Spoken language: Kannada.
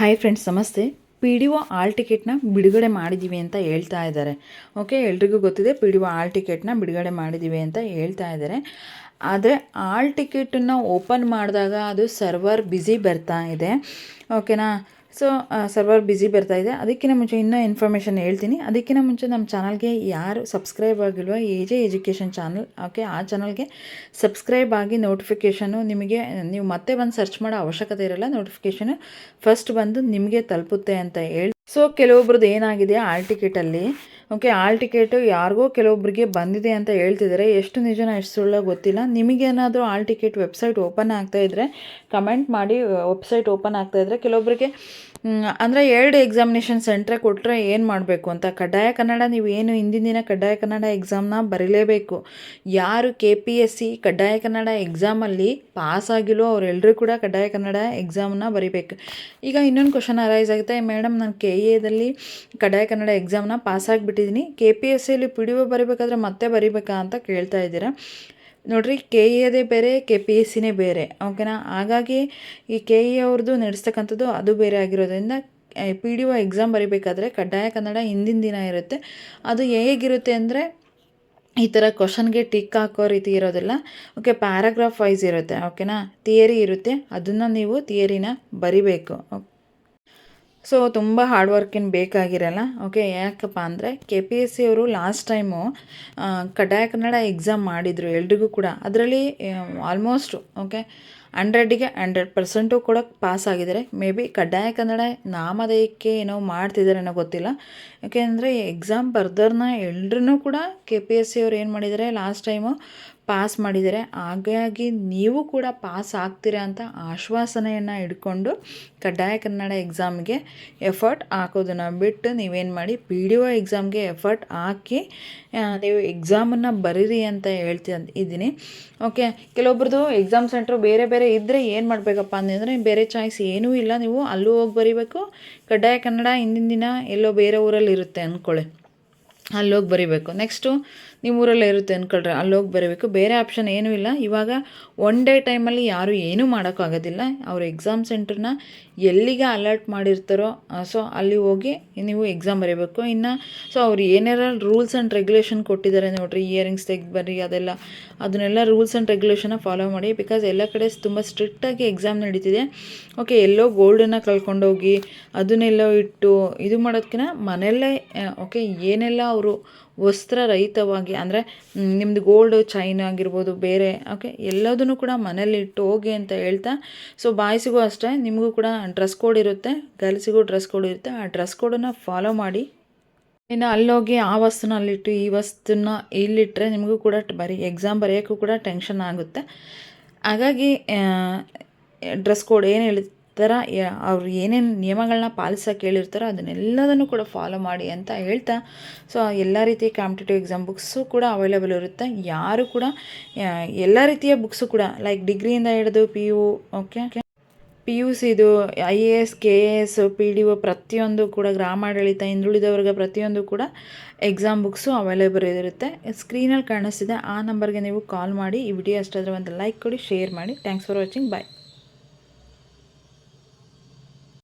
ಹಾಯ್ ಫ್ರೆಂಡ್ಸ್ ನಮಸ್ತೆ. ಪಿ ಡಿ ಒ ಆಲ್ ಟಿಕೆಟ್ನ ಬಿಡುಗಡೆ ಮಾಡಿದ್ದೀವಿ ಅಂತ ಹೇಳ್ತಾ ಇದ್ದಾರೆ. ಓಕೆ ಎಲ್ರಿಗೂ ಗೊತ್ತಿದೆ ಪಿ ಡಿ ಒ ಆಲ್ ಟಿಕೆಟ್ನ ಬಿಡುಗಡೆ ಮಾಡಿದ್ದೀವಿ ಅಂತ ಹೇಳ್ತಾ ಇದ್ದಾರೆ. ಆದರೆ ಆಲ್ ಟಿಕೆಟನ್ನು ಓಪನ್ ಮಾಡಿದಾಗ ಅದು ಸರ್ವರ್ ಬ್ಯುಸಿ ಬರ್ತಾ ಇದೆ. ಓಕೆನಾ ಸೊ ಸರ್ವರ್ ಬ್ಯುಸಿ ಬರ್ತಾ ಇದೆ. ಅದಕ್ಕಿಂತ ಮುಂಚೆ ಇನ್ನೂ ಇನ್ಫಾರ್ಮೇಷನ್ ಹೇಳ್ತೀನಿ. ಅದಕ್ಕಿಂತ ಮುಂಚೆ ನಮ್ಮ ಚಾನಲ್ಗೆ ಯಾರು subscribe ಆಗಿಲ್ವೋ A J education channel okay ಆ ಚಾನಲ್ಗೆ ಸಬ್ಸ್ಕ್ರೈಬ್ ಆಗಿ ನೋಟಿಫಿಕೇಷನು ನಿಮಗೆ, ನೀವು ಮತ್ತೆ ಬಂದು ಸರ್ಚ್ ಮಾಡೋ ಅವಶ್ಯಕತೆ ಇರಲ್ಲ ನೋಟಿಫಿಕೇಷನು ಫಸ್ಟ್ ಬಂದು ನಿಮಗೆ ತಲುಪುತ್ತೆ ಅಂತ ಹೇಳಿ ಸೊ ಕೆಲವೊಬ್ರದ್ದು ಏನಾಗಿದೆ ಆಲ್ ಟಿಕೆಟಲ್ಲಿ ಓಕೆ ಆಲ್ ಟಿಕೆಟು ಯಾರಿಗೋ ಕೆಲವೊಬ್ಬರಿಗೆ ಬಂದಿದೆ ಅಂತ ಹೇಳ್ತಿದ್ದಾರೆ ಎಷ್ಟು ನಿಜನ ಎಷ್ಟು ಸುಳ್ಳೋ ಗೊತ್ತಿಲ್ಲ ನಿಮಗೇನಾದರೂ ಆಲ್ ಟಿಕೆಟ್ ವೆಬ್ಸೈಟ್ ಓಪನ್ ಆಗ್ತಾ ಇದ್ದರೆ ಕಮೆಂಟ್ ಮಾಡಿ, ವೆಬ್ಸೈಟ್ ಓಪನ್ ಆಗ್ತಾ ಇದ್ದರೆ ಕೆಲವೊಬ್ಬರಿಗೆ ಅಂದರೆ ಎರಡು ಎಕ್ಸಾಮಿನೇಷನ್ ಸೆಂಟ್ರೆ ಕೊಟ್ಟರೆ ಏನು ಮಾಡಬೇಕು ಅಂತ? ಕಡ್ಡಾಯ ಕನ್ನಡ, ನೀವು ಏನು ಹಿಂದಿನ ದಿನ ಕಡ್ಡಾಯ ಕನ್ನಡ ಎಕ್ಸಾಮ್ನ ಬರೀಲೇಬೇಕು. ಯಾರು ಕೆ ಪಿ ಎಸ್ ಸಿ ಕಡ್ಡಾಯ ಕನ್ನಡ ಎಕ್ಸಾಮಲ್ಲಿ ಪಾಸ್ ಆಗಿಲ್ಲೋ ಅವರೆಲ್ಲರೂ ಕೂಡ ಕಡ್ಡಾಯ ಕನ್ನಡ ಎಕ್ಸಾಮ್ನ ಬರಿಬೇಕು. ಈಗ ಇನ್ನೊಂದು ಕ್ವಶನ್ ಅರೈಸ್ ಆಗುತ್ತೆ. ಮೇಡಮ್, ನಾನು ಕೆ ಎ ದಲ್ಲಿ ಕಡ್ಡಾಯ ಕನ್ನಡ ಎಕ್ಸಾಮ್ನ ಪಾಸ್ ಆಗಿಬಿಟ್ಟಿದ್ದೀನಿ ಕೆ ಪಿ ಎಸ್ ಸಿಲಿ ಪಿ ಡಿ ಒ ಬರಿಬೇಕಾದ್ರೆ ಮತ್ತೆ ಬರಿಬೇಕಾ ಅಂತ ಕೇಳ್ತಾ ಇದ್ದೀರಾ. ನೋಡಿರಿ ಕೆ ಎದೇ ಬೇರೆ ಕೆ ಪಿ ಎಸ್ ಸಿನೇ ಬೇರೆ. ಓಕೆನಾ? ಹಾಗಾಗಿ ಈ ಕೆ ಇ ಅವ್ರದ್ದು ನಡೆಸ್ತಕ್ಕಂಥದ್ದು ಅದು ಬೇರೆ ಆಗಿರೋದ್ರಿಂದ ಪಿ ಡಿ ಒ ಎಕ್ಸಾಮ್ ಬರಿಬೇಕಾದ್ರೆ ಕಡ್ಡಾಯ ಕನ್ನಡ ಹಿಂದಿನ ದಿನ ಇರುತ್ತೆ. ಅದು ಹೇಗಿರುತ್ತೆ ಅಂದರೆ, ಈ ಥರ ಕ್ವಶನ್ಗೆ ಟಿಕ್ ಹಾಕೋ ರೀತಿ ಇರೋದಿಲ್ಲ. ಓಕೆ ಪ್ಯಾರಾಗ್ರಾಫ್ ವೈಸ್ ಇರುತ್ತೆ. ಓಕೆನಾ? ಥಿಯರಿ ಇರುತ್ತೆ. ಅದನ್ನು ನೀವು ಥಿಯರಿನ ಬರಿಬೇಕು. ಸೊ, ತುಂಬ ಹಾರ್ಡ್ ವರ್ಕ್ ಏನು ಬೇಕಾಗಿರಲ್ಲ. ಓಕೆ ಯಾಕಪ್ಪ ಅಂದರೆ ಕೆ ಪಿ ಎಸ್ ಸಿ ಅವರು ಲಾಸ್ಟ್ ಟೈಮು ಕಡ್ಡಾಯ ಕನ್ನಡ ಎಕ್ಸಾಮ್ ಮಾಡಿದರು ಎಲ್ರಿಗೂ ಕೂಡ. ಅದರಲ್ಲಿ ಆಲ್ಮೋಸ್ಟು ಓಕೆ ಹಂಡ್ರೆಡ್ಗೆ ಹಂಡ್ರೆಡ್ ಪರ್ಸೆಂಟು ಕೂಡ ಪಾಸ್ ಆಗಿದ್ದಾರೆ ಮೇ ಬಿ ಕಡ್ಡಾಯ ಕನ್ನಡ ನಾಮಧೇಯಕ್ಕೆ ಏನೋ ಮಾಡ್ತಿದ್ದಾರೆ ಅನ್ನೋ ಗೊತ್ತಿಲ್ಲ. ಯಾಕೆಂದರೆ ಎಕ್ಸಾಮ್ ಬರ್ದರ್ನ ಎಲ್ಲರೂ ಕೂಡ ಕೆ ಪಿ ಎಸ್ ಸಿ ಅವ್ರು ಏನು ಮಾಡಿದ್ದಾರೆ ಲಾಸ್ಟ್ ಟೈಮು ಪಾಸ್ ಮಾಡಿದ್ದಾರೆ. ಹಾಗಾಗಿ ನೀವು ಕೂಡ ಪಾಸ್ ಆಗ್ತೀರಾ ಅಂತ ಆಶ್ವಾಸನೆಯನ್ನು ಇಟ್ಕೊಂಡು ಕಡ್ಡಾಯ ಕನ್ನಡ ಎಕ್ಸಾಮ್ಗೆ ಎಫರ್ಟ್ ಹಾಕೋದನ್ನು ಬಿಟ್ಟು ನೀವೇನು ಮಾಡಿ ಪಿ ಡಿ ಒ ಎಕ್ಸಾಮ್ಗೆ ಎಫರ್ಟ್ ಹಾಕಿ ನೀವು ಎಕ್ಸಾಮನ್ನು ಬರೀರಿ ಅಂತ ಹೇಳ್ತಿ ಇದ್ದೀನಿ ಓಕೆ ಕೆಲವೊಬ್ರದ್ದು ಎಕ್ಸಾಮ್ ಸೆಂಟ್ರು ಬೇರೆ ಬೇರೆ ಇದ್ದರೆ ಏನು ಮಾಡಬೇಕಪ್ಪ ಅಂದರೆ ಬೇರೆ ಚಾಯ್ಸ್ ಏನೂ ಇಲ್ಲ. ನೀವು ಅಲ್ಲೂ ಹೋಗಿ ಬರೀಬೇಕು. ಕಡ್ಡಾಯ ಕನ್ನಡ ಹಿಂದಿನ ದಿನ ಎಲ್ಲೋ ಬೇರೆ ಊರಲ್ಲಿ ಇರುತ್ತೆ ಅಂದ್ಕೊಳ್ಳಿ ಅಲ್ಲೋಗಿ ಬರೀಬೇಕು. ನೆಕ್ಸ್ಟು ನಿಮ್ಮ ಊರಲ್ಲೇ ಇರುತ್ತೆ ಅಂದ್ಕೊಳ್ರೆ ಅಲ್ಲೋಗಿ ಬರೀಬೇಕು. ಬೇರೆ ಆಪ್ಷನ್ ಏನೂ ಇಲ್ಲ. ಇವಾಗ ಒನ್ ಡೇ ಟೈಮಲ್ಲಿ ಯಾರೂ ಏನೂ ಮಾಡೋಕ್ಕಾಗೋದಿಲ್ಲ ಅವ್ರ ಎಕ್ಸಾಮ್ ಸೆಂಟ್ರನ್ನ ಎಲ್ಲಿಗೆ ಅಲರ್ಟ್ ಮಾಡಿರ್ತಾರೋ ಸೊ ಅಲ್ಲಿ ಹೋಗಿ ನೀವು ಎಕ್ಸಾಮ್ ಬರೀಬೇಕು. ಇನ್ನು ಸೊ ಅವ್ರು ಏನಾರ ರೂಲ್ಸ್ ಆ್ಯಂಡ್ ರೆಗ್ಯುಲೇಷನ್ ಕೊಟ್ಟಿದ್ದಾರೆ ನೋಡಿರಿ ಇಯರಿಂಗ್ಸ್ ತೆಗೆದು ಬರ್ರಿ, ಅದೆಲ್ಲ. ಅದನ್ನೆಲ್ಲ ರೂಲ್ಸ್ ಆ್ಯಂಡ್ ರೆಗ್ಯುಲೇಷನ್ನ ಫಾಲೋ ಮಾಡಿ ಬಿಕಾಸ್ ಎಲ್ಲ ಕಡೆ ತುಂಬ ಸ್ಟ್ರಿಕ್ಟಾಗಿ ಎಕ್ಸಾಮ್ ನಡೀತಿದೆ. ಓಕೆ ಎಲ್ಲೋ ಗೋಲ್ಡನ್ನು ಕಳ್ಕೊಂಡೋಗಿ, ಅದನ್ನೆಲ್ಲೋ ಇಟ್ಟು, ಇದು ಮಾಡೋದಕ್ಕಿಂತ ಮನೆಯಲ್ಲೇ ಓಕೆ ಏನೆಲ್ಲ ಅವರು ವಸ್ತ್ರ ರಹಿತವಾಗಿ ಅಂದರೆ ನಿಮ್ಮದು ಗೋಲ್ಡ್ ಚೈನ್ ಆಗಿರ್ಬೋದು, ಬೇರೆ ಓಕೆ ಎಲ್ಲದನ್ನು ಕೂಡ ಮನೇಲಿ ಇಟ್ಟು ಹೋಗಿ ಅಂತ ಹೇಳ್ತಾ ಸೊ ಬಾಯ್ಸಿಗೂ ಅಷ್ಟೇ, ನಿಮಗೂ ಕೂಡ ಡ್ರೆಸ್ ಕೋಡ್ ಇರುತ್ತೆ ಗರ್ಲ್ಸಿಗೂ ಡ್ರೆಸ್ ಕೋಡ್ ಇರುತ್ತೆ, ಆ ಡ್ರೆಸ್ ಕೋಡನ್ನು ಫಾಲೋ ಮಾಡಿ. ಇನ್ನು ಅಲ್ಲೋಗಿ ಆ ವಸ್ತುನ ಅಲ್ಲಿಟ್ಟು ಈ ವಸ್ತುನ ಇಲ್ಲಿಟ್ಟರೆ ನಿಮಗೂ ಕೂಡ ಬರೀ ಎಕ್ಸಾಮ್ ಬರೆಯೋಕ್ಕೂ ಕೂಡ ಟೆನ್ಷನ್ ಆಗುತ್ತೆ. ಹಾಗಾಗಿ ಡ್ರೆಸ್ ಕೋಡ್ ಏನು ಹೇಳಿ ಥರ ಅವ್ರು ಏನೇನು ನಿಯಮಗಳನ್ನ ಪಾಲಿಸೋಕ್ಕೆ ಹೇಳಿರ್ತಾರೋ ಅದನ್ನೆಲ್ಲದನ್ನು ಕೂಡ ಫಾಲೋ ಮಾಡಿ ಅಂತ ಹೇಳ್ತಾ ಸೊ ಎಲ್ಲ ರೀತಿಯ ಕಾಂಪಿಟೇಟಿವ್ ಎಕ್ಸಾಮ್ ಬುಕ್ಸು ಕೂಡ ಅವೈಲೇಬಲ್ ಇರುತ್ತೆ? ಯಾರು ಕೂಡ ಎಲ್ಲ ರೀತಿಯ ಬುಕ್ಸು ಕೂಡ ಲೈಕ್ ಡಿಗ್ರಿಯಿಂದ ಹಿಡಿದು P U okay P U Siddu I A S K A S P D O ಪ್ರತಿಯೊಂದು ಕೂಡ, ಗ್ರಾಮಾಡಳಿತ, ಹಿಂದುಳಿದವರ್ಗ ಪ್ರತಿಯೊಂದು ಕೂಡ ಎಕ್ಸಾಮ್ ಬುಕ್ಸು ಅವೈಲೇಬಲ್ ಇರುತ್ತೆ. ಸ್ಕ್ರೀನಲ್ಲಿ ಕಾಣಿಸ್ತಿದೆ, ಆ ನಂಬರ್ಗೆ ನೀವು ಕಾಲ್ ಮಾಡಿ, ಈ ವಿಡಿಯೋ ಅಷ್ಟಾದರೆ ಒಂದು ಲೈಕ್ ಕೊಡಿ ಶೇರ್ ಮಾಡಿ. Thanks for watching bye